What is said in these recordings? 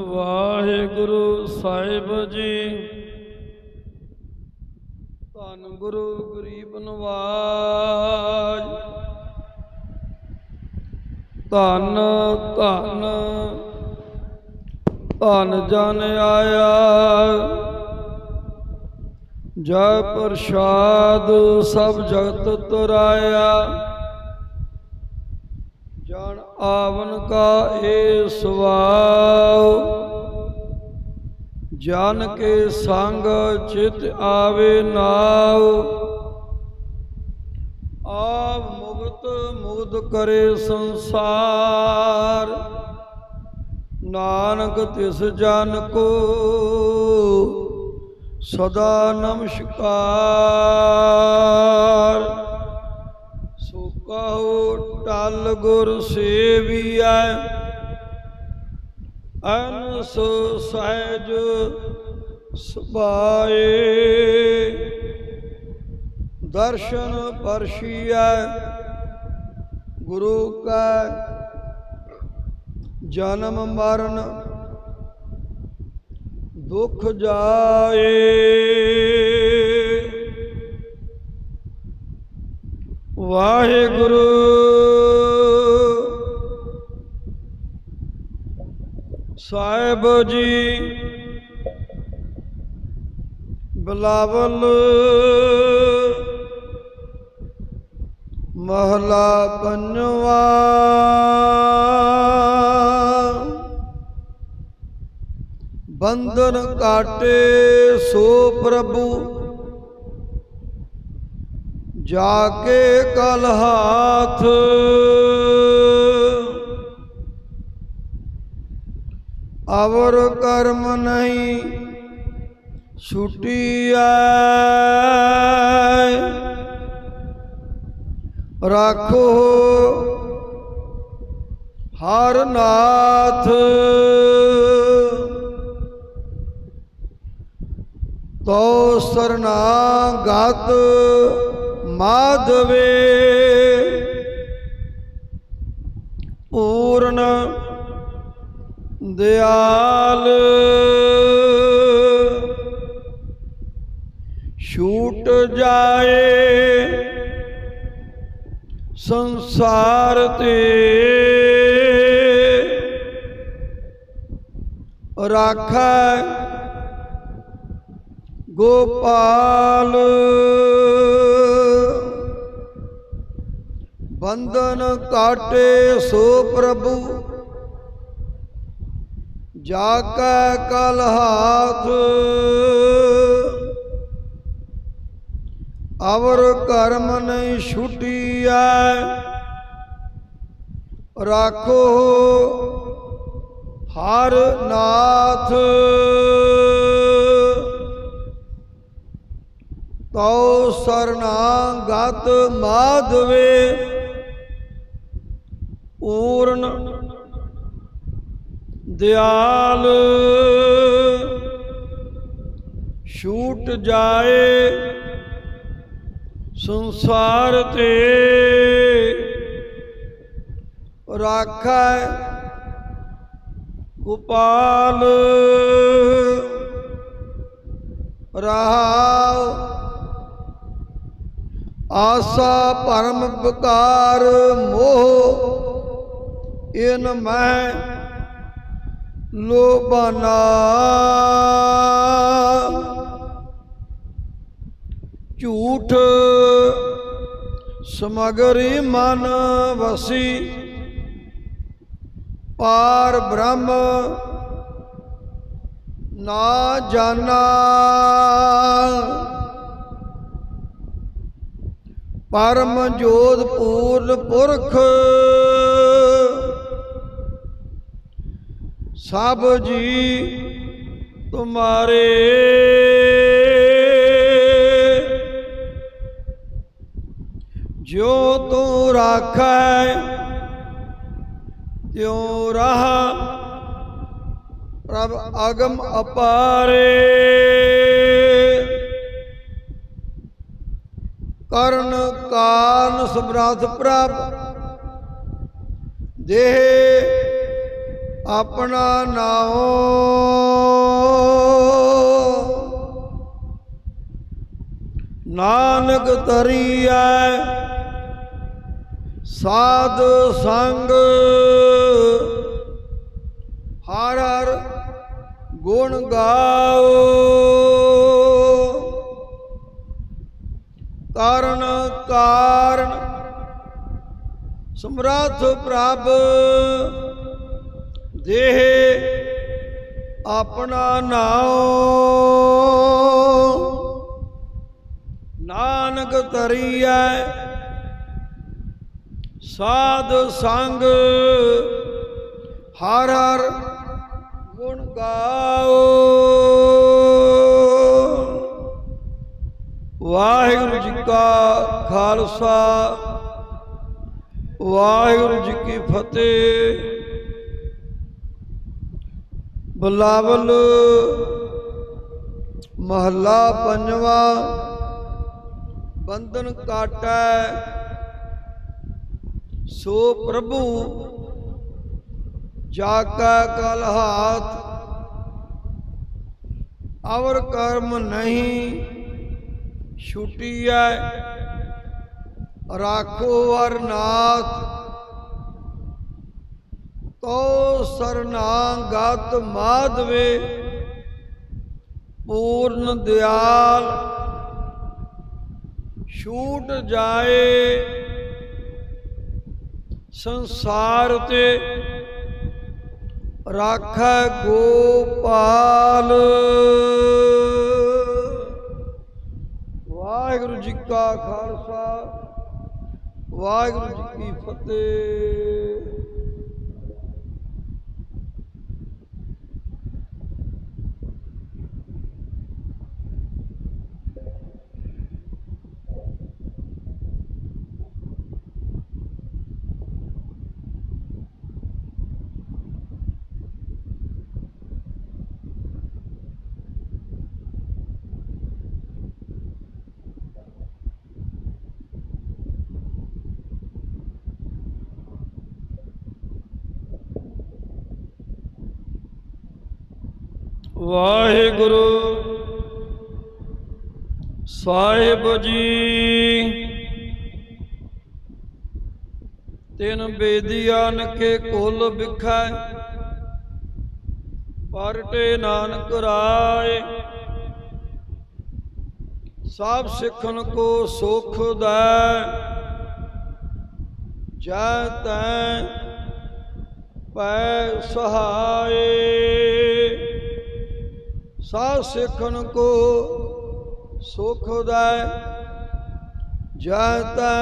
ਵਾਹਿਗੁਰੂ ਸਾਹਿਬ ਜੀ। ਧੰਨ ਗੁਰੂ ਗਰੀਬ ਨਵਾਜ। ਧੰਨ ਧੰਨ ਧੰਨ ਜਨ ਆਇਆ। ਜੈ ਪ੍ਰਸਾਦ ਸਭ ਜਗਤ ਤੁਰਾਇਆ। ਜਨ ਆਵਨ ਕਾ ਏ ਸਵਾਉ ਜਨ ਕੇ ਸੰਗ ਚਿਤ ਆਵੇ ਨਾਉ। ਆਪ ਮੁਕਤ ਮੁਕਤ ਕਰੇ ਸੰਸਾਰ। ਨਾਨਕ ਤਿਸ ਜਨ ਕੋ ਸਦਾ ਨਮਸਕਾਰ। ਸੋ ਕਹੋ ਟਲ ਗੁਰ ਸੇਵੀਐ। ਅਨਸ ਸਹਿਜ ਸੁਭਾਏ। ਦਰਸ਼ਨ ਪਰਸ਼ੀਐ ਗੁਰੂ ਕਾ ਜਨਮ ਮਰਨ ਦੁਖ ਜਾਏ। ਵਾਹਿਗੁਰੂ ਸਾਹਿਬ ਜੀ ਬਲਾਵਲ ਮਹਲਾ ਪੰਜਵਾ ਬੰਧਨ ਕਾਟੇ ਸੋ ਪ੍ਰਭੂ ਜਾ ਕੇ ਕਲ ਹਾਥ ਅਵਰ ਕਰਮ ਨਹੀਂ ਛੁਟੀਐ ਰਾਖੋ ਹਰ ਨਾਥ। ਤੋ ਸਰਨਾਗਤ ਮਾਧਵੇ। ਪੂਰਨ ਦਿਆਲ। ਛੂਟ ਜਾਏ ਸੰਸਾਰ ਤੇ। ਰਾਖੈ ਗੋਪਾਲ। ਬੰਧਨ ਕਾਟੇ ਸੋ ਪ੍ਰਭੂ। ਜਾ ਕੈ ਕਲ ਹਾਥ, ਅਵਰ ਕਰਮ ਨਹੀਂ ਛੁਟੀਐ। ਰਾਖੋ ਹਰ ਨਾਥ, ਤਉ ਸਰਨਾਗਤ ਮਾਧਵੇ, ਪੂਰਨ ਦਿਆਲ। ਛੂਟ ਜਾਏ ਸੰਸਾਰ ਤੇ। ਰਾਖੈ ਗੋਪਾਲ। ਰਹਾਉ ਆਸਾ ਭਰਮ ਵਿਕਾਰ ਮੋਹ। ਇਨ ਮੈਂ ਲੋਬਾਨਾ ਝੂਠ ਸਮਗਰੀ ਮਨ ਵਸੀ ਪਾਰ ਬ੍ਰਹਮ ਨਾ ਜਾਣਾ। ਪਰਮ ਜੋਤ ਪੂਰਨ ਪੁਰਖ ਸਭ ਜੀ ਤੁਮਾਰੇ। ਜੋ ਤੂੰ ਰਾਖੈ, ਤਿਉ ਰਹਾ ਪ੍ਰਭ ਅਗਮ ਅਪਾਰੇ। ਕਰਨ ਕਾਨ ਸਮਰੱਥ ਪ੍ਰਭ, ਦੇਹ ਆਪਣਾ ਨਾਉ ਨਾਨਕ ਤਰੀਐ ਸਾਧ ਸੰਗ। ਹਰ ਹਰ ਗੁਣ ਗਾਓ। ਕਾਰਨ ਕਾਰਨ ਸਮਰੱਥ ਪ੍ਰਭ। ਦੇਹ ਆਪਣਾ ਨਾਉ। ਨਾਨਕ ਤਰੀਐ ਸਾਧ ਸੰਗ ਹਰ ਹਰ ਗੁਣ ਗਾਓ। ਵਾਹਿਗੁਰੂ ਜੀ ਕਾ ਖਾਲਸਾ। ਵਾਹਿਗੁਰੂ ਜੀ ਕੀ ਫਤਿਹ। ਬੁਲਾਵਲ ਮਹੱਲਾ ਪੰਜਵਾ, ਬੰਧਨ ਕਾਟੈ, ਸੋ ਪ੍ਰਭੂ ਜਾ ਕਾ ਕਲ ਹਾਥ, ਅਵਰ ਕਰਮ ਨਹੀਂ ਛੁਟੀਐ, ਰਾਖੋ ਵਰਨਾਥ ਤੋ ਸਰਨਾਗਤ ਮਾਧਵੇ, ਪੂਰਨ ਦਿਆਲ, ਛੂਟ ਜਾਏ ਸੰਸਾਰ ਤੇ, ਰਾਖੈ ਗੋਪਾਲ। ਵਾਹਿਗੁਰੂ ਜੀ ਕਾ ਖਾਲਸਾ, ਵਾਹਿਗੁਰੂ ਜੀ ਕੀ ਫਤਿਹ। ਵਾਹਿਗੁਰੂ। ਸਾਹਿਬ ਜੀ, ਤਿਨ ਬੇਦੀਆਨ ਕੇ ਕੁਲ ਵਿਖੈ, ਪਰਟੇ ਨਾਨਕ ਰਾਏ। ਸਭ ਸਿੱਖਣ ਕੋ ਸੁਖ ਦੈ, ਜੈ ਤੈ ਪੈ ਸਹਾਏ। ਸਾ ਸਿੱਖਨ ਕੋ ਸੁਖ ਦੈ ਜੈ ਤੈ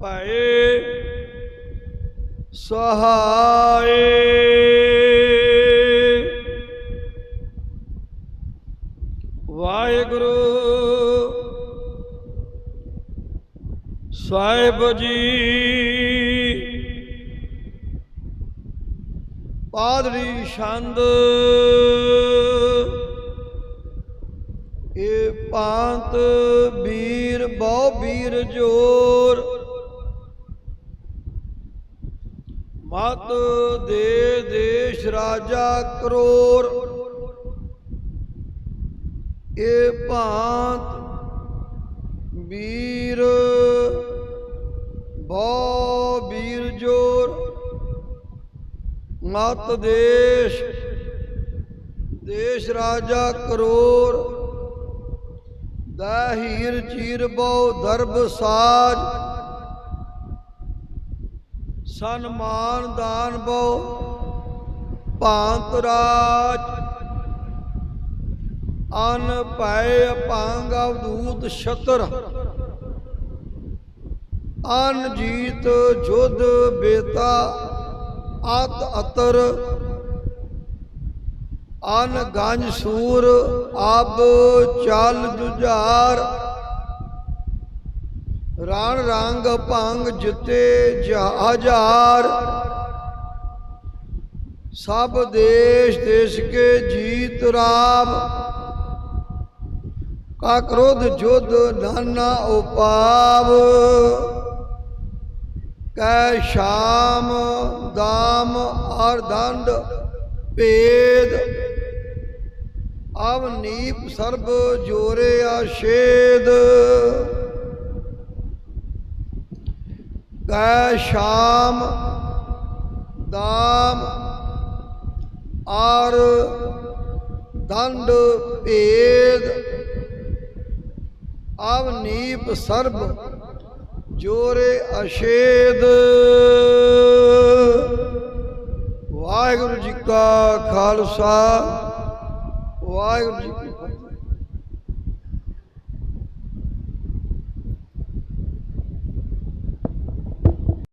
ਭਏ ਸਹਾਏ। ਵਾਹਿਗੁਰੂ ਸਾਹਿਬ ਜੀ ਪਾਦਰੀ ਛੰਦ ਭਾਂਤ ਪਾਂਤ ਵੀਰ ਬਹੁ ਵੀਰ ਜੋਰ। ਮਤ ਦੇ ਦੇਸ਼ ਰਾਜਾ ਕਰੋਰ। ਇਹ ਭਾਂਤ ਵੀਰ ਬਹੁ ਵੀਰ ਜੋਰ। ਮਤ ਦੇਸ਼ ਦੇਸ਼ ਰਾਜਾ ਕਰੋਰ। ਦਾਹੀਰ ਚੀਰ ਬਹੁ ਦਰਬ ਸਾਜ। ਸਨਮਾਨ ਦਾਨ ਬਹੁ ਭਾਂਤ ਰਾਜ। ਅਨ ਭੈ ਅਪਾਂਗ ਅਵਧੂਤ ਛਤਰ ਅਨ ਜੀਤ ਜੁਧ ਬੇਤਾ, ਅਤ ਅਤਰ। ਅਨ ਗੰਜ ਸੂਰ ਅਬ ਚਲ ਜੁਝਾਰ ਰਾਣ ਰੰਗ ਭੰਗ ਜਿਤੇ ਜਹਾਜ਼ਾਰ। ਸਭ ਦੇਸ਼ ਦੇਸ਼ ਕੇ ਜੀਤ ਰਾਮ। ਕਾ ਕ੍ਰੋਧ ਜੁਧ ਨਾਨਾ ਉਪਾਵ। ਕੈ ਸ਼ਾਮ ਦਾਮ ਅਰ ਦੰਡ ਭੇਦ। ਅਵਨੀਪ ਸਰਬ ਜੋਰੇ ਆਸ਼ੇਦ। ਕੈ ਸ਼ਾਮ ਦਾਮ ਆਰ ਦੰਡ ਭੇਦ। ਅਵਨੀਪ ਸਰਬ ਜੋਰੇ ਅਸ਼ੇਦ ਵਾਹਿਗੁਰੂ ਜੀ ਕਾ ਖਾਲਸਾ। ਵਾਹਿਗੁਰੂ ਜੀ ਕੀ